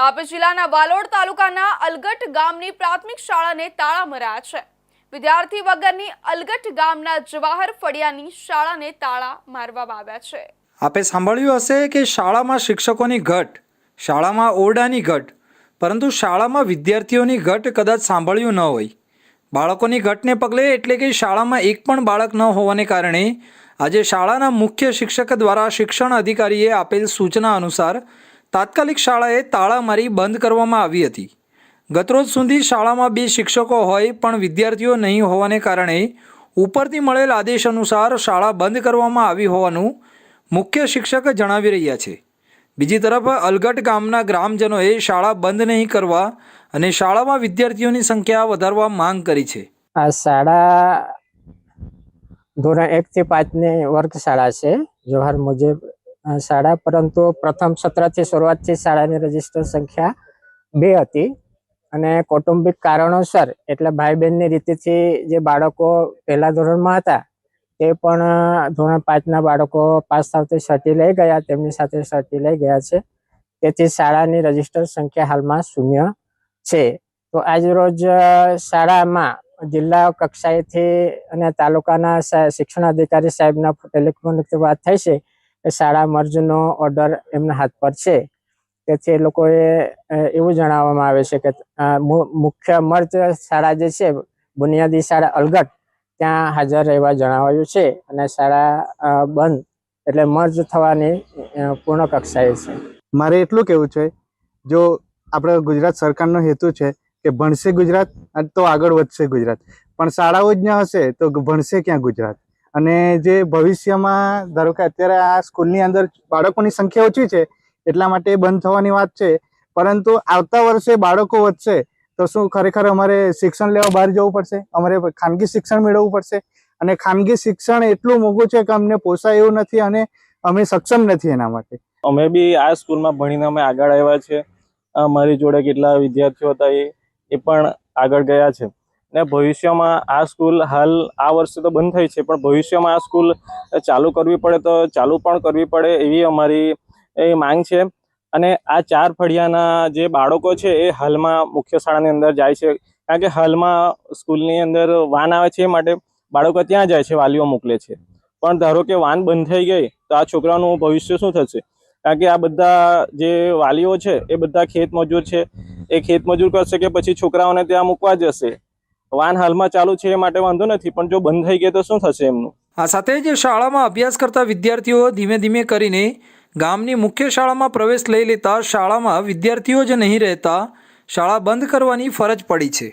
તાપી જિલ્લાના વાલોડ તાલુકાના અલગટ ગામની પ્રાથમિક શાળાને તાળા મરાયા છે. વિદ્યાર્થી વગરની અલગટ ગામના જવાહર ફળિયાની શાળાને તાળા મારવામાં આવ્યા છે. આપે સાંભળ્યું હશે કે શાળામાં શિક્ષકોની ઘટ, શાળામાં ઓરડાની ઘટ, પરંતુ શાળામાં વિદ્યાર્થીઓની ઘટ કદાચ સાંભળ્યું ન હોય. બાળકોની ઘટને પગલે એટલે કે શાળામાં એક પણ બાળક ન હોવાને કારણે આજે શાળાના મુખ્ય શિક્ષક દ્વારા શિક્ષણ અધિકારીએ આપેલ સૂચના અનુસાર તાત્કાલિક શાળાએ તાળા મારી બંધ કરવામાં આવી હતી. ગતરોજ સુધી શાળામાં બે શિક્ષકો હોય પણ વિદ્યાર્થીઓ નહીં હોવાને કારણે ઉપરથી મળેલ આદેશ અનુસાર શાળા બંધ કરવામાં આવી હોવાનું મુખ્ય શિક્ષક જણાવી રહ્યા છે. બીજી તરફ અલગટ ગામના ગ્રામજનોએ શાળા બંધ નહીં કરવા અને શાળામાં વિદ્યાર્થીઓની સંખ્યા વધારવા માંગ કરી છે. આ શાળા ધોરણ એક થી પાંચની વર્ગ શાળા છે. જવાહર મુજબ શાળા, પરંતુ પ્રથમ સત્રથી શરૂઆતથી શાળાની રજિસ્ટર સંખ્યા બે હતી. અને કૌટુંબિક કારણોસર, એટલે ભાઈ બહેનની રીતેથી જે બાળકો પહેલા ધોરણમાં હતા, તે પણ ધોરણ પાંચના બાળકો પાસ થતી સર્ટી લઈ ગયા, તેમની સાથે સર્ટી લઈ ગયા છે. તેથી શાળાની રજિસ્ટર સંખ્યા હાલમાં શૂન્ય છે. તો આજ રોજ શાળામાં જિલ્લા કક્ષાએથી અને તાલુકાના શિક્ષણ અધિકારી સાહેબના ટેલિફોનિક વાત થઈ છે. શાળા મર્જનો ઓર્ડર એમના હાથ પર છે. તેથી એ લોકોએ એવું જણાવવામાં આવે છે કે મુખ્ય મર્જ શાળા જે છે, બુનિયાદી શાળા અલગટ, ત્યાં હાજર રહેવા જણાવાયું છે અને શાળા બંધ એટલે મર્જ થવાની પૂર્ણ કક્ષાએ છે. મારે એટલું કહેવું છે, જો આપણે ગુજરાત સરકારનો હેતુ છે કે ભણશે ગુજરાત, તો આગળ વધશે ગુજરાત. પણ શાળાઓ જ ન હશે, તો ભણશે ક્યાં ગુજરાત? અને જે ભવિષ્યમાં ધારો કે અત્યારે આ સ્કૂલની અંદર બાળકોની સંખ્યા ઓછી છે, એટલા માટે બંધ થવાની વાત છે. પરંતુ આવતા વર્ષે બાળકો વધશે, તો શું ખરેખર અમારે શિક્ષણ લેવા બહાર જવું પડશે? અમારે ખાનગી શિક્ષણ મેળવવું પડશે? અને ખાનગી શિક્ષણ એટલું મોંઘું છે કે અમને પોસાય એવું નથી અને અમે સક્ષમ નથી એના માટે. અમે બી આ સ્કૂલમાં ભણીને અમે આગળ આવ્યા છે. અમારી મારી જોડે કેટલા વિદ્યાર્થીઓ હતા એ પણ આગળ ગયા છે. ને ભવિષ્યમાં આ સ્કૂલ હાલ આ વર્ષે તો બંધ થઈ છે, પણ ભવિષ્યમાં આ સ્કૂલ ચાલુ કરવી પડે તો ચાલુ પણ કરવી પડે એવી અમારી એ માંગ છે. અને આ ચાર ફળિયાના જે બાળકો છે એ હાલમાં મુખ્ય શાળાની અંદર જાય છે, કારણ કે હાલમાં સ્કૂલની અંદર વાન આવે છે એ માટે બાળકો ત્યાં જાય છે, વાલીઓ મોકલે છે. પણ ધારો કે વાન બંધ થઈ ગઈ તો આ છોકરાનું ભવિષ્ય શું થશે? કારણ કે આ બધા જે વાલીઓ છે એ બધા ખેત મજૂર છે. એ ખેત મજૂર કરશે કે પછી છોકરાઓને ત્યાં મૂકવા જશે? વાન હાલમાં ચાલુ છે એ માટે વાંધો નથી, પણ જો બંધ થઈ ગયો તો શું થશે એમનું? આ સાથે જ શાળામાં અભ્યાસ કરતા વિદ્યાર્થીઓ ધીમે ધીમે કરીને ગામની મુખ્ય શાળામાં પ્રવેશ લઈ લેતા શાળામાં વિદ્યાર્થીઓ જ નહીં રહેતા, શાળા બંધ કરવાની ફરજ પડી છે.